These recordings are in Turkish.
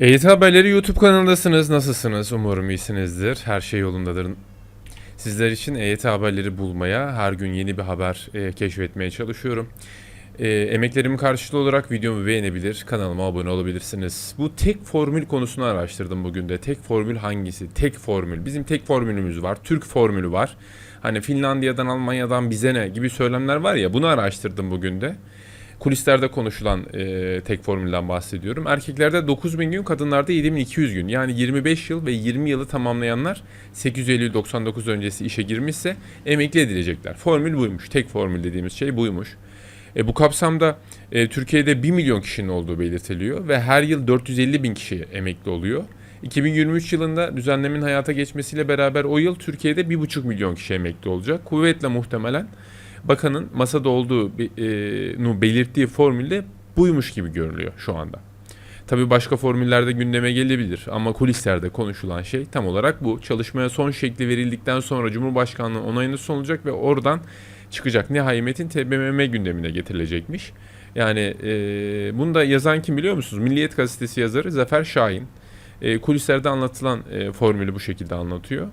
EYT Haberleri YouTube kanalındasınız. Nasılsınız? Umarım iyisinizdir. Her şey yolundadır. Sizler için EYT haberleri bulmaya, her gün yeni bir haber e, keşfetmeye çalışıyorum. E, emeklerimin karşılığı olarak videomu beğenebilir, kanalıma abone olabilirsiniz. Bu tek formül konusunu araştırdım bugün de. Tek formül hangisi? Tek formül. Bizim tek formülümüz var. Türk formülü var. Hani Finlandiya'dan, Almanya'dan bize ne gibi söylemler var ya bunu araştırdım bugün de. Kulislerde konuşulan e, tek formülden bahsediyorum. Erkeklerde 9000 gün, kadınlarda 7200 gün. Yani 25 yıl ve 20 yılı tamamlayanlar 8 Eylül 99 öncesi işe girmişse emekli edilecekler. Formül buymuş. Tek formül dediğimiz şey buymuş. E, bu kapsamda e, Türkiye'de 1 milyon kişinin olduğu belirtiliyor ve her yıl 450 bin kişi emekli oluyor. 2023 yılında düzenlemin hayata geçmesiyle beraber o yıl Türkiye'de 1,5 milyon kişi emekli olacak. Kuvvetle muhtemelen bakanın masada olduğu e, belirttiği formülde buymuş gibi görünüyor şu anda. Tabii başka formüllerde gündeme gelebilir ama kulislerde konuşulan şey tam olarak bu. Çalışmaya son şekli verildikten sonra Cumhurbaşkanlığı onayını sunulacak ve oradan çıkacak nihai metin TBMM gündemine getirilecekmiş. Yani e, bunu da yazan kim biliyor musunuz? Milliyet Gazetesi yazarı Zafer Şahin. E, kulislerde anlatılan e, formülü bu şekilde anlatıyor.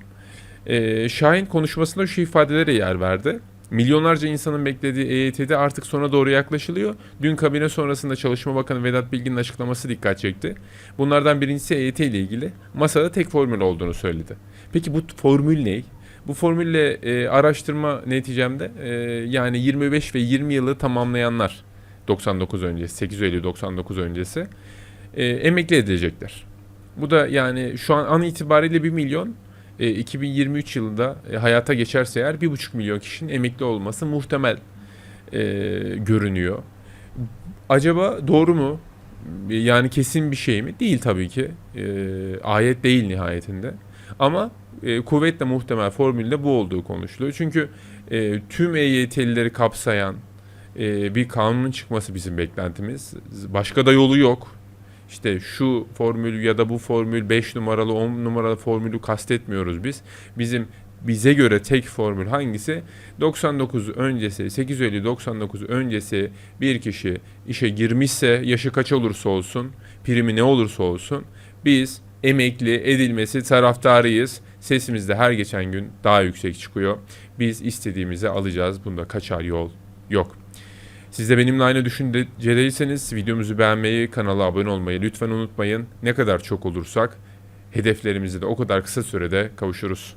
E, Şahin konuşmasında şu ifadelere yer verdi. Milyonlarca insanın beklediği EYT'de artık sona doğru yaklaşılıyor. Dün kabine sonrasında Çalışma Bakanı Vedat Bilgin'in açıklaması dikkat çekti. Bunlardan birincisi EYT ile ilgili. Masada tek formül olduğunu söyledi. Peki bu formül ne? Bu formülle e, araştırma neticemde e, yani 25 ve 20 yılı tamamlayanlar 99 öncesi, 8 Eylül 99 öncesi e, emekli edilecekler. Bu da yani şu an an itibariyle 1 milyon e, 2023 yılında e, hayata geçerse eğer 1,5 milyon kişinin emekli olması muhtemel e, görünüyor. Acaba doğru mu? E, Yani kesin bir şey mi? Değil tabii ki. E, ayet değil nihayetinde. Ama e, kuvvetle muhtemel formülde bu olduğu konuşuluyor. Çünkü e, tüm EYT'lileri kapsayan e, bir kanunun çıkması bizim beklentimiz. Başka da yolu yok. İşte şu formül ya da bu formül 5 numaralı 10 numaralı formülü kastetmiyoruz biz. Bizim bize göre tek formül hangisi? 99 öncesi 8 Eylül 99 öncesi bir kişi işe girmişse yaşı kaç olursa olsun primi ne olursa olsun biz emekli edilmesi taraftarıyız. Sesimiz de her geçen gün daha yüksek çıkıyor. Biz istediğimizi alacağız. Bunda kaçar yol yok. Siz de benimle aynı düşüncedeyseniz videomuzu beğenmeyi, kanala abone olmayı lütfen unutmayın. Ne kadar çok olursak hedeflerimizi de o kadar kısa sürede kavuşuruz.